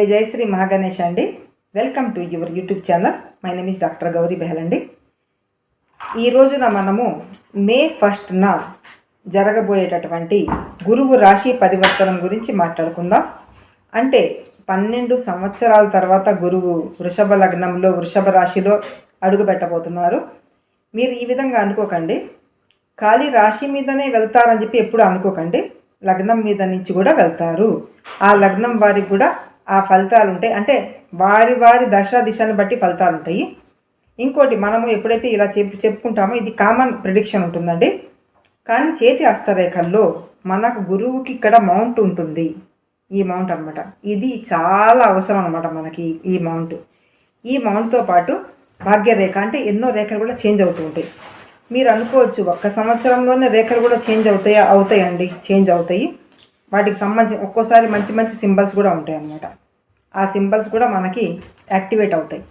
జై జై శ్రీ మహాగణేష్ అండి. Welcome to your YouTube channel my name is doctor Gauri Behal అండి. ఈ రోజున మనము మే ఫస్ట్న జరగబోయేటటువంటి గురువు రాశి పరివర్తనం గురించి మాట్లాడుకుందాం. అంటే పన్నెండు సంవత్సరాల తర్వాత గురువు వృషభ లగ్నంలో వృషభ రాశిలో అడుగు పెట్టబోతున్నారు. మీరు ఈ విధంగా అనుకోకండి. ఖాళీ రాశి మీదనే వెళ్తారని చెప్పి ఎప్పుడు అనుకోకండి. లగ్నం మీద నుంచి కూడా వెళ్తారు. ఆ లగ్నం వారికి కూడా ఆ ఫలితాలు ఉంటాయి అంటే వారి వారి దశ దిశను బట్టి ఫలితాలు ఉంటాయి ఇంకోటి మనము ఎప్పుడైతే ఇలా చెప్పు చెప్పుకుంటామో ఇది కామన్ ప్రిడిక్షన్ ఉంటుందండి. కానీ చేతి హస్తరేఖల్లో మనకు గురువుకి ఇక్కడ మౌంట్ ఉంటుంది. ఈ మౌంట్ అనమాట ఇది చాలా అవసరం అనమాట మనకి ఈ మౌంట్. ఈ మౌంట్తో పాటు భాగ్యరేఖ అంటే ఎన్నో రేఖలు కూడా చేంజ్ అవుతూ ఉంటాయి. మీరు అనుకోవచ్చు ఒక్క సంవత్సరంలోనే రేఖలు కూడా చేంజ్ అవుతాయా అవుతాయండి చేంజ్ అవుతాయి. వాటికి సంబంధించి ఒక్కోసారి మంచి మంచి సింబల్స్ కూడా ఉంటాయి అన్నమాట. ఆ సింబల్స్ కూడా మనకి యాక్టివేట్ అవుతాయి.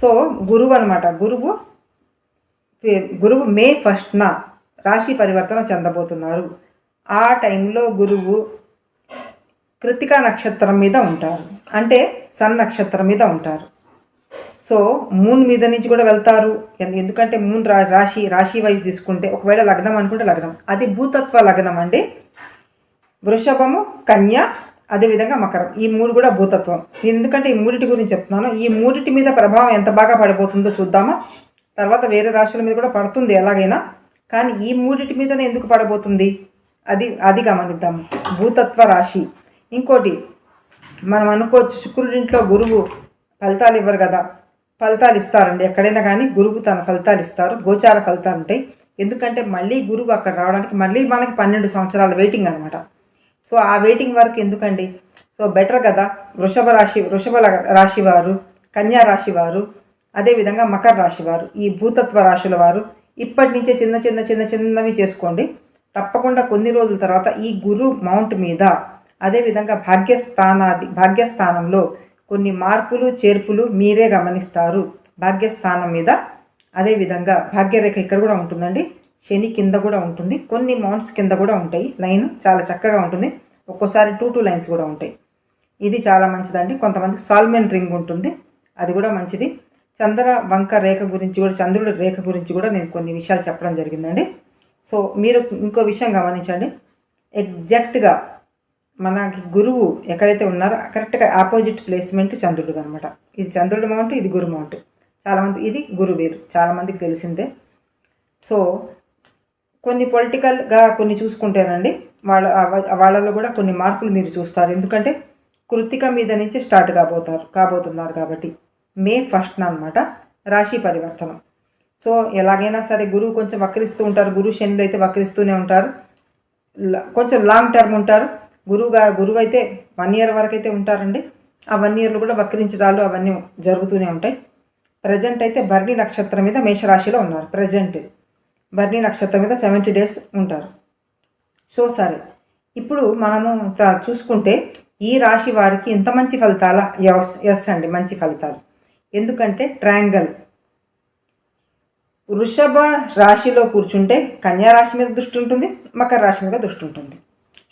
సో గురువు అనమాట గురువు గురువు మే ఫస్ట్న రాశి పరివర్తన చెందబోతున్నారు. ఆ టైంలో గురువు కృతికా నక్షత్రం మీద ఉంటారు. అంటే సన్ నక్షత్రం మీద ఉంటారు. సో మూన్ మీద నుంచి కూడా వెళ్తారు. ఎందుకంటే మూన్ రా రాశి రాశి వైజ్ తీసుకుంటే ఒకవేళ లగ్నం అనుకుంటే లగ్నం. అది భూతత్వ లగ్నం అండి. వృషభము కన్య అదేవిధంగా మకరం. ఈ మూడు కూడా భూతత్వం. ఎందుకంటే ఈ మూడిటి గురించి చెప్తున్నాను. ఈ మూడిటి మీద ప్రభావం ఎంత బాగా పడిపోతుందో చూద్దామా? తర్వాత వేరే రాశుల మీద కూడా పడుతుంది ఎలాగైనా. కానీ ఈ మూడిటి మీదనే ఎందుకు పడబోతుంది అది అది గమనిద్దాం. భూతత్వ రాశి. ఇంకోటి మనం అనుకోవచ్చు శుక్రుడింట్లో గురువు ఫలితాలు ఇవ్వరు కదా. ఫలితాలు ఇస్తారండి. ఎక్కడైనా కానీ గురువు తన ఫలితాలు ఇస్తారు. గోచార ఫలితాలు ఉంటాయి. ఎందుకంటే మళ్ళీ గురువు అక్కడ రావడానికి మళ్ళీ మనకి పన్నెండు సంవత్సరాల వెయిటింగ్ అనమాట సో ఆ వెయిటింగ్ వర్క్ ఎందుకండి? సో బెటర్ కదా వృషభ రాశి వృషభ రాశి వారు కన్యా రాశి వారు అదేవిధంగా మకర రాశి వారు ఈ భూతత్వ రాశుల వారు ఇప్పటి నుంచే చిన్న చిన్న చిన్న చిన్నవి చేసుకోండి. తప్పకుండా కొన్ని రోజుల తర్వాత ఈ గురు మౌంట్ మీద అదేవిధంగా భాగ్యస్థానాది భాగ్యస్థానంలో కొన్ని మార్పులు చేర్పులు మీరే గమనిస్తారు. భాగ్యస్థానం మీద అదేవిధంగా భాగ్యరేఖ ఇక్కడ కూడా ఉంటుందండి. శని కింద కూడా ఉంటుంది. కొన్ని మౌంట్స్ కింద కూడా ఉంటాయి. లైన్ చాలా చక్కగా ఉంటుంది. ఒక్కోసారి టూ టూ లైన్స్ కూడా ఉంటాయి. ఇది చాలా మంచిదండి. కొంతమంది సాల్మెన్ రింగ్ ఉంటుంది. అది కూడా మంచిది. చంద్ర వంక రేఖ గురించి కూడా చంద్రుడి రేఖ గురించి కూడా నేను కొన్ని విషయాలు చెప్పడం జరిగిందండి. సో మీరు ఇంకో విషయం గమనించండి. ఎగ్జాక్ట్గా మనకి గురువు ఎక్కడైతే ఉన్నారో కరెక్ట్గా ఆపోజిట్ ప్లేస్మెంట్ చంద్రుడు అనమాట ఇది చంద్రుడి మౌంట్ ఇది గురు మౌంట్ చాలామంది ఇది గురు వేరు చాలామందికి తెలిసిందే. సో కొన్ని పొలిటికల్గా కొన్ని చూసుకుంటేనండి వాళ్ళ వాళ్ళలో కూడా కొన్ని మార్పులు మీరు చూస్తారు. ఎందుకంటే కృతిక మీద నుంచి స్టార్ట్ కాబోతారు కాబోతున్నారు కాబట్టి మే ఫస్ట్న అనమాట రాశి పరివర్తనం. సో ఎలాగైనా సరే గురువు కొంచెం వక్రిస్తూ ఉంటారు గురువు శనిలో అయితే వక్రిస్తూనే ఉంటారు. కొంచెం లాంగ్ టర్మ్ ఉంటారు. గురువుగా గురువు అయితే వన్ ఇయర్ వరకు అయితే ఉంటారండి. ఆ వన్ ఇయర్లో కూడా వక్రించడాలు అవన్నీ జరుగుతూనే ఉంటాయి. ప్రజెంట్ అయితే భరణి నక్షత్రం మీద మేషరాశిలో ఉన్నారు ప్రజెంట్ భరణి నక్షత్రం మీద సెవెంటీ డేస్ ఉంటారు. సో సరే ఇప్పుడు మనము చూసుకుంటే ఈ రాశి వారికి ఇంత మంచి ఫలితాల ఎస్ ఎస్ అండి మంచి ఫలితాలు. ఎందుకంటే ట్రయాంగల్. వృషభ రాశిలో కూర్చుంటే కన్యా రాశి మీద దృష్టి ఉంటుంది మకర రాశి మీద దృష్టి ఉంటుంది.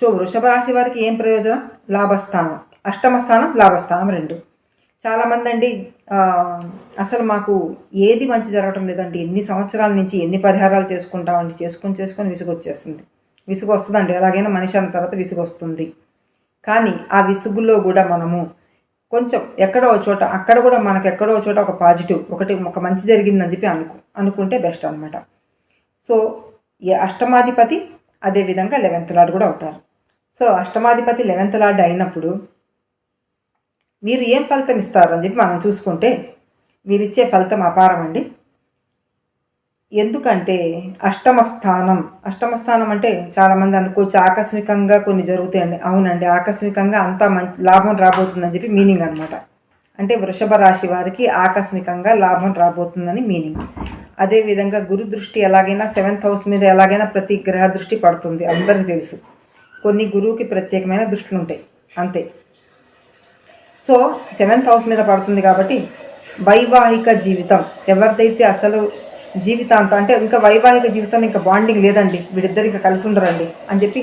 సో వృషభ రాశి వారికి ఏం ప్రయోజనం? లాభస్థానం. అష్టమ స్థానం లాభస్థానం రెండు. చాలామంది అండి అసలు మాకు ఏది మంచి జరగటం లేదండి. ఎన్ని సంవత్సరాల నుంచి ఎన్ని పరిహారాలు చేసుకుంటామండి. చేసుకొని చేసుకొని విసుగు వచ్చేస్తుంది విసుగు వస్తుందండి ఎలాగైనా మనిషి అన్న తర్వాత విసుగు వస్తుంది కానీ ఆ విసుగులో కూడా మనము కొంచెం ఎక్కడో చోట అక్కడ కూడా మనకు ఎక్కడో చోట ఒక పాజిటివ్ ఒకటి ఒక మంచి జరిగిందని చెప్పి అనుకు అనుకుంటే బెస్ట్ అనమాట సో అష్టమాధిపతి అదేవిధంగా లెవెన్త్ లార్డ్ కూడా అవుతారు. సో అష్టమాధిపతి లెవెన్త్ లార్డ్ అయినప్పుడు మీరు ఏం ఫలితం ఇస్తారు అని చెప్పి మనం చూసుకుంటే మీరిచ్చే ఫలితం అపారం అండి. ఎందుకంటే అష్టమ స్థానం అష్టమ స్థానం అంటే చాలామంది అనుకోవచ్చు ఆకస్మికంగా కొన్ని జరుగుతాయండి. అవునండి ఆకస్మికంగా అంతా మంచి లాభం రాబోతుందని చెప్పి మీనింగ్ అనమాట అంటే వృషభ రాశి వారికి ఆకస్మికంగా లాభం రాబోతుందని మీనింగ్. అదేవిధంగా గురు దృష్టి ఎలాగైనా సెవెంత్ హౌస్ మీద ఎలాగైనా ప్రతి గ్రహ దృష్టి పడుతుంది. అందరికీ తెలుసు. కొన్ని గురువుకి ప్రత్యేకమైన దృష్టిలు ఉంటాయి. అంతే. సో సెవెంత్ హౌస్ మీద పడుతుంది కాబట్టి వైవాహిక జీవితం. ఎవరిదైతే అసలు జీవితాంతం అంటే ఇంకా వైవాహిక జీవితం ఇంకా బాండింగ్ లేదండి. వీడిద్దరు ఇంకా కలిసి ఉండరండి అని చెప్పి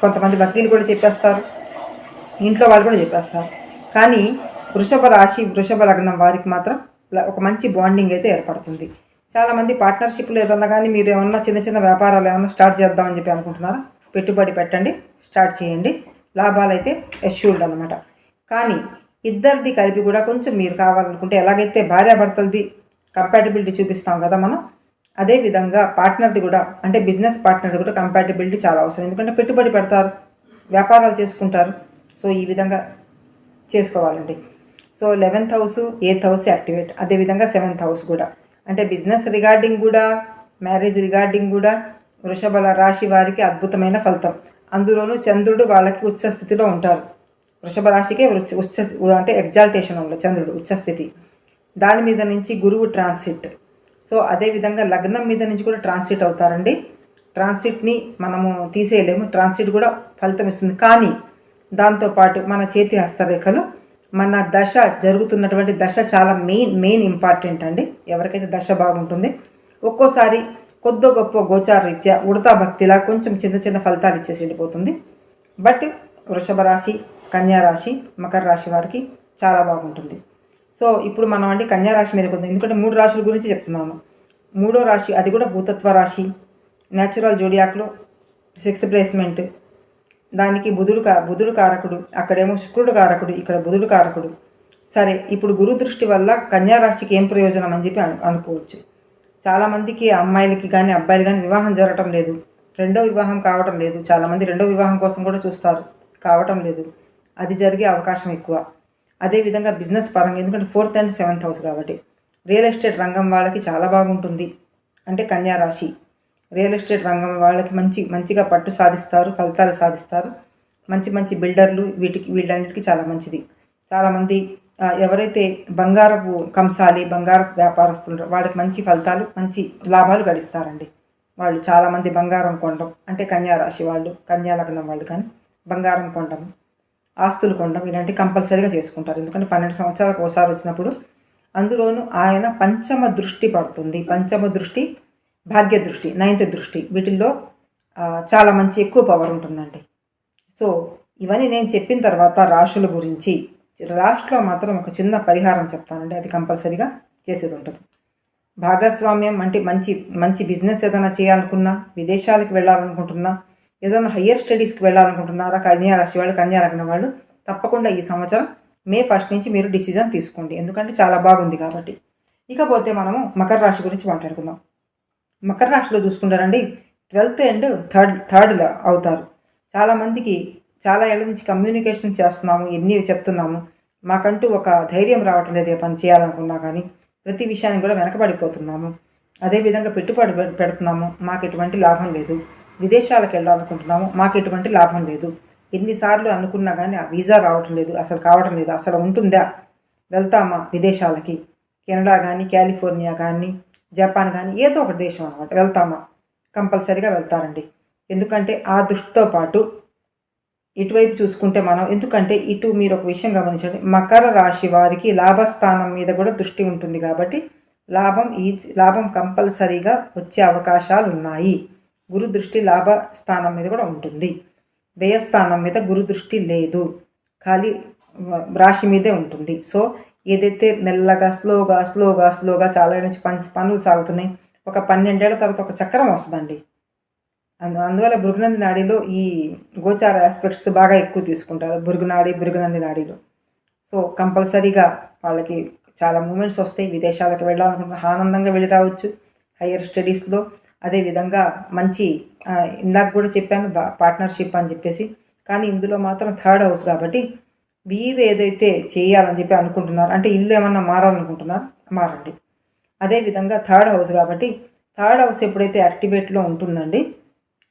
కొంతమంది వకీలు కూడా చెప్పేస్తారు. ఇంట్లో వాళ్ళు కూడా చెప్పేస్తారు. కానీ వృషభ రాశి వృషభ లగ్నం వారికి మాత్రం ఒక మంచి బాండింగ్ అయితే ఏర్పడుతుంది. చాలామంది పార్ట్నర్షిప్లు ఏమన్నా కానీ మీరు ఏమన్నా చిన్న చిన్న వ్యాపారాలు ఏమన్నా స్టార్ట్ చేద్దామని చెప్పి అనుకుంటున్నారా? పెట్టుబడి పెట్టండి స్టార్ట్ చేయండి. లాభాలు అయితే ఎష్యూర్డ్ అనమాట కానీ ఇద్దరిది కలిపి కూడా కొంచెం మీరు కావాలనుకుంటే ఎలాగైతే భార్యాభర్తలది కంపాటబిలిటీ చూపిస్తాం కదా మనం అదే విధంగా పార్ట్నర్ది కూడా అంటే బిజినెస్ పార్ట్నర్ది కూడా కంపాటబిలిటీ చాలా అవసరం. ఎందుకంటే పెట్టుబడి పెడతారు వ్యాపారాలు చేసుకుంటారు. సో ఈ విధంగా చేసుకోవాలండి. So eleventh house eighth house activate అదేవిధంగా సెవెంత్ హౌస్ కూడా. అంటే బిజినెస్ రిగార్డింగ్ కూడా మ్యారేజ్ రిగార్డింగ్ కూడా వృషభల రాశి వారికి అద్భుతమైన ఫలితం. అందులోనూ చంద్రుడు వాళ్ళకి ఉచ్చ స్థితిలో ఉంటారు. వృషభ రాశికే ఉచ్చ ఉచ్చ అంటే ఎగ్జాల్టేషన్ ఉండదు చంద్రుడు ఉచ్చస్థితి దాని మీద నుంచి గురువు ట్రాన్సిట్ సో అదేవిధంగా లగ్నం మీద నుంచి కూడా ట్రాన్సిట్ అవుతారండి. ట్రాన్సిట్ని మనము తీసేయలేము. ట్రాన్సిట్ కూడా ఫలితం ఇస్తుంది. కానీ దాంతోపాటు మన చేతి హస్తరేఖలు మన దశ జరుగుతున్నటువంటి దశ చాలా మెయిన్ మెయిన్ ఇంపార్టెంట్ అండి. ఎవరికైతే దశ బాగుంటుంది ఒక్కోసారి కొద్దో గొప్ప గోచార రీత్యా ఉడతా భక్తిలా కొంచెం చిన్న చిన్న ఫలితాలు ఇచ్చేసి వెళ్ళిపోతుంది. బట్ వృషభ రాశి కన్యా రాశి మకర రాశి వారికి చాలా బాగుంటుంది. సో ఇప్పుడు మనం అంటే కన్యా రాశి మీద కొంత ఎందుకంటే మూడు రాశుల గురించి చెప్తున్నాను మూడో రాశి అది కూడా భూతత్వ రాశి న్యాచురల్ జోడియాక్లో సిక్స్త్ ప్లేస్మెంట్ దానికి బుధుడు కా బుధుడు కారకుడు అక్కడేమో శుక్రుడు కారకుడు ఇక్కడ బుధుడు కారకుడు. సరే ఇప్పుడు గురు దృష్టి వల్ల కన్యా రాశికి ఏం ప్రయోజనం అని చెప్పి అను అనుకోవచ్చు. చాలామందికి అమ్మాయిలకి కానీ అబ్బాయిలు కానీ వివాహం జరగటం లేదు. రెండో వివాహం కావటం లేదు. చాలామంది రెండో వివాహం కోసం కూడా చూస్తారు. కావటం లేదు. అది జరిగే అవకాశం ఎక్కువ. అదేవిధంగా బిజినెస్ పరంగా ఎందుకంటే ఫోర్త్ అండ్ సెవెంత్ హౌస్ కాబట్టి. రియల్ ఎస్టేట్ రంగం వాళ్ళకి చాలా బాగుంటుంది. అంటే కన్యారాశి రియల్ ఎస్టేట్ రంగం వాళ్ళకి మంచి మంచిగా పట్టు సాధిస్తారు ఫలితాలు సాధిస్తారు. మంచి మంచి బిల్డర్లు వీటికి వీళ్ళన్నిటికీ చాలా మంచిది. చాలామంది ఎవరైతే బంగారపు కంసాలి బంగారపు వ్యాపారస్తులు వాళ్ళకి మంచి ఫలితాలు మంచి లాభాలు గడిస్తారండి. వాళ్ళు చాలామంది బంగారం కొనడం అంటే కన్యా రాశి వాళ్ళు కన్యా లగ్నం వాళ్ళు కానీ బంగారం కొనడం ఆస్తులు కొనడం ఇలాంటివి కంపల్సరీగా చేసుకుంటారు. ఎందుకంటే పన్నెండు సంవత్సరాలకు ఒకసారి వచ్చినప్పుడు అందులోనూ ఆయన పంచమ దృష్టి పడుతుంది. పంచమ దృష్టి భాగ్య దృష్టి నైన్త్ దృష్టి వీటిల్లో చాలా మంచి ఎక్కువ పవర్ ఉంటుందండి. సో ఇవన్నీ నేను చెప్పిన తర్వాత రాశుల గురించి లాస్ట్లో మాత్రం ఒక చిన్న పరిహారం చెప్తానండి. అది కంపల్సరీగా చేసేది ఉంటుంది. భాగస్వామ్యం అంటే మంచి మంచి బిజినెస్ ఏదైనా చేయాలనుకున్నా విదేశాలకు వెళ్ళాలనుకుంటున్నా ఏదైనా హయ్యర్ స్టడీస్కి వెళ్ళాలనుకుంటున్నారా? కన్యా రాశి వాళ్ళు కన్యా లగ్నం వాళ్ళు తప్పకుండా ఈ సంవత్సరం మే ఫస్ట్ నుంచి మీరు డిసిజన్ తీసుకోండి. ఎందుకంటే చాలా బాగుంది కాబట్టి. ఇకపోతే మనము మకర రాశి గురించి మాట్లాడుకుందాం. మకర రాశిలో చూసుకుంటారండి ట్వెల్త్ అండ్ థర్డ్ థర్డ్లో అవుతారు. చాలామందికి చాలా ఏళ్ళ నుంచి కమ్యూనికేషన్ చేస్తున్నాము ఎన్ని చెప్తున్నాము. మాకంటూ ఒక ధైర్యం రావటం లేదు ఏ పని చేయాలనుకున్నా కానీ. ప్రతి విషయాన్ని కూడా వెనకబడిపోతున్నాము. అదేవిధంగా పెట్టుబడి పెడుతున్నాము. మాకు ఎటువంటి లాభం లేదు. విదేశాలకు వెళ్ళాలనుకుంటున్నాము మాకు ఎటువంటి లాభం లేదు. ఎన్నిసార్లు అనుకున్నా కానీ ఆ వీసా రావటం లేదు అసలు కావటం లేదు అసలు ఉంటుందా? వెళ్తామా విదేశాలకి? కెనడా కానీ కాలిఫోర్నియా కానీ జపాన్ కానీ ఏదో ఒక దేశం అనమాట వెళ్తామా? కంపల్సరీగా వెళ్తారండి. ఎందుకంటే ఆ దృష్టితో పాటు ఇటువైపు చూసుకుంటే మనం ఎందుకంటే ఇటు మీరు ఒక విషయం గమనించండి మకర రాశి వారికి లాభస్థానం మీద కూడా దృష్టి ఉంటుంది కాబట్టి లాభం ఈ లాభం కంపల్సరీగా వచ్చే అవకాశాలు ఉన్నాయి గురు దృష్టి లాభ స్థానం మీద కూడా ఉంటుంది. వ్యయస్థానం మీద గురు దృష్టి లేదు. ఖాళీ రాశి మీదే ఉంటుంది. సో ఏదైతే మెల్లగా స్లోగా స్లోగా స్లోగా చాలా నుంచి పని పనులు సాగుతున్నాయి ఒక పన్నెండేళ్ళ తర్వాత ఒక చక్రం వస్తుందండి. అందు అందువల్ల భృగునంది నాడిలో ఈ గోచార ఆస్పెక్ట్స్ బాగా ఎక్కువ తీసుకుంటారు. భృగునాడి భృగునంది నాడిలో. సో కంపల్సరీగా వాళ్ళకి చాలా మూమెంట్స్ వస్తాయి. విదేశాలకు వెళ్ళాలనుకుంటే ఆనందంగా వెళ్ళి రావచ్చు. హయ్యర్ స్టడీస్లో అదేవిధంగా మంచి ఇందాక కూడా చెప్పాను పార్ట్నర్షిప్ అని చెప్పేసి. కానీ ఇందులో మాత్రం థర్డ్ హౌస్ కాబట్టి వీరు ఏదైతే చేయాలని చెప్పి అనుకుంటున్నారు అంటే ఇల్లు ఏమన్నా మారాలనుకుంటున్నారు మారండి. అదేవిధంగా థర్డ్ హౌస్ కాబట్టి థర్డ్ హౌస్ ఎప్పుడైతే యాక్టివేట్లో ఉంటుందండి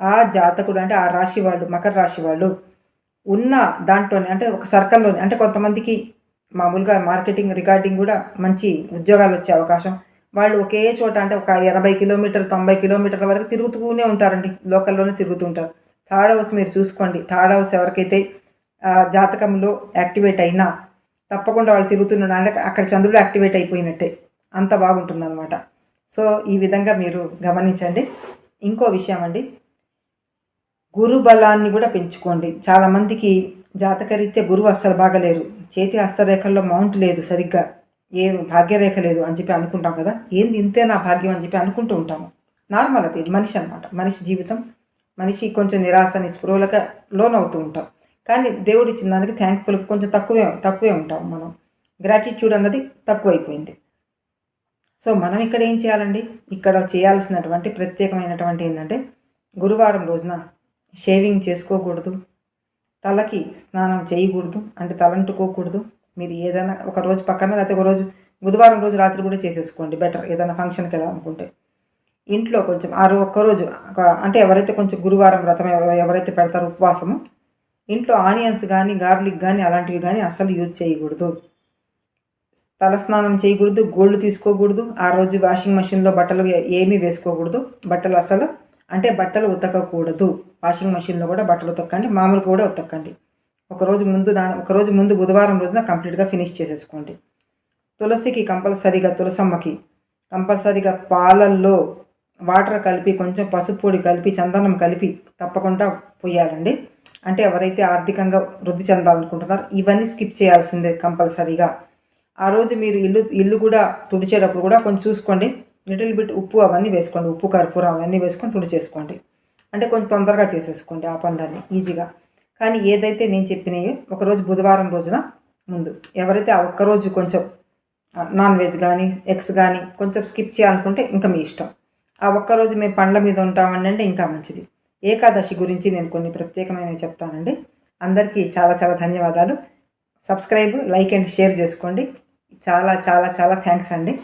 ఆ జాతకుడు అంటే ఆ రాశి వాళ్ళు మకర రాశి వాళ్ళు ఉన్న దాంట్లోనే అంటే ఒక సర్కిల్లోనే అంటే కొంతమందికి మామూలుగా మార్కెటింగ్ రికార్డింగ్ కూడా మంచి ఉద్యోగాలు వచ్చే అవకాశం వాళ్ళు ఒకే చోట అంటే ఒక ఎనభై కిలోమీటర్ తొంభై కిలోమీటర్ల వరకు తిరుగుతూనే ఉంటారండి. లోకల్లోనే తిరుగుతూ ఉంటారు థర్డ్ హౌస్ మీరు చూసుకోండి. థర్డ్ హౌస్ ఎవరికైతే జాతకంలో యాక్టివేట్ అయినా తప్పకుండా వాళ్ళు తిరుగుతున్నారు అక్కడ చంద్రుడు యాక్టివేట్ అయిపోయినట్టే. అంత బాగుంటుందన్నమాట. సో ఈ విధంగా మీరు గమనించండి. ఇంకో విషయం అండి. గురు బలాన్ని కూడా పెంచుకోండి. చాలామందికి జాతకరీత్యా గురువు అస్సలు బాగలేరు. చేతి హస్తరేఖల్లో మౌంట్ లేదు సరిగ్గా. ఏం భాగ్యరేఖ లేదు అని చెప్పి అనుకుంటాం కదా. ఏంది ఇంతే నా భాగ్యం అని చెప్పి అనుకుంటూ ఉంటాము. నార్మల్ అది మనిషి అనమాట మనిషి జీవితం మనిషి కొంచెం నిరాశ నిస్పృహలకు లోనవుతూ ఉంటాం. కానీ దేవుడు ఇచ్చిన దానికి థ్యాంక్ఫుల్ కొంచెం తక్కువే తక్కువే ఉంటాం మనం. గ్రాటిట్యూడ్ అన్నది తక్కువైపోయింది. సో మనం ఇక్కడ ఏం చేయాలండి? ఇక్కడ చేయాల్సినటువంటి ప్రత్యేకమైనటువంటి ఏంటంటే గురువారం రోజున షేవింగ్ చేసుకోకూడదు. తలకి స్నానం చేయకూడదు. అంటే తలంటుకోకూడదు. మీరు ఏదైనా ఒక రోజు పక్కన లేకపోతే ఒక రోజు బుధవారం రోజు రాత్రి కూడా చేసేసుకోండి బెటర్ ఏదైనా ఫంక్షన్కి వెళ్ళాలనుకుంటే. ఇంట్లో కొంచెం ఆ రో ఒక్కరోజు అంటే ఎవరైతే కొంచెం గురువారం వ్రతం ఎవరైతే పెడతారో ఉపవాసము ఇంట్లో ఆనియన్స్ కానీ గార్లిక్ కానీ అలాంటివి కానీ అస్సలు యూజ్ చేయకూడదు. తలస్నానం చేయకూడదు గోల్డ్ తీసుకోకూడదు ఆ రోజు వాషింగ్ మెషిన్లో బట్టలు ఏమీ వేసుకోకూడదు. బట్టలు అసలు అంటే బట్టలు ఉతకకూడదు. వాషింగ్ మెషిన్లో కూడా బట్టలు ఉతకండి మామూలు కూడా ఉతకండి. ఒకరోజు ముందు నా ఒకరోజు ముందు బుధవారం రోజున కంప్లీట్గా ఫినిష్ చేసేసుకోండి. తులసికి కంపల్సరీగా తులసమ్మకి కంపల్సరీగా పాలల్లో వాటర్ కలిపి కొంచెం పసుపు పొడి కలిపి చందనం కలిపి తప్పకుండా పోయాలండి. అంటే ఎవరైతే ఆర్థికంగా వృద్ధి చెందాలనుకుంటున్నారో ఇవన్నీ స్కిప్ చేయాల్సిందే కంపల్సరీగా. ఆ రోజు మీరు ఇల్లు ఇల్లు కూడా తుడిచేటప్పుడు కూడా కొంచెం చూసుకోండి. లిటిల్ బిట్ ఉప్పు అవన్నీ వేసుకోండి. ఉప్పు కర్పూరం అవన్నీ వేసుకొని తుడిచేసుకోండి. అంటే కొంచెం తొందరగా చేసేసుకోండి ఆ పనులన్నీ ఈజీగా. కానీ ఏదైతే నేను చెప్పినవి ఒకరోజు బుధవారం రోజున ముందు. ఎవరైతే ఆ ఒక్కరోజు కొంచెం నాన్ వెజ్ కానీ ఎగ్స్ కానీ కొంచెం స్కిప్ చేయాలనుకుంటే ఇంకా మీ ఇష్టం. ఆ ఒక్కరోజు మేము పండ్ల మీద ఉంటామండి అంటే ఇంకా మంచిది. ఏకాదశి గురించి నేను కొన్ని ప్రత్యేకమైనవి చెప్తానండి. అందరికీ చాలా చాలా ధన్యవాదాలు. సబ్స్క్రైబ్ లైక్ అండ్ షేర్ చేసుకోండి. చాలా చాలా చాలా థ్యాంక్స్ అండి.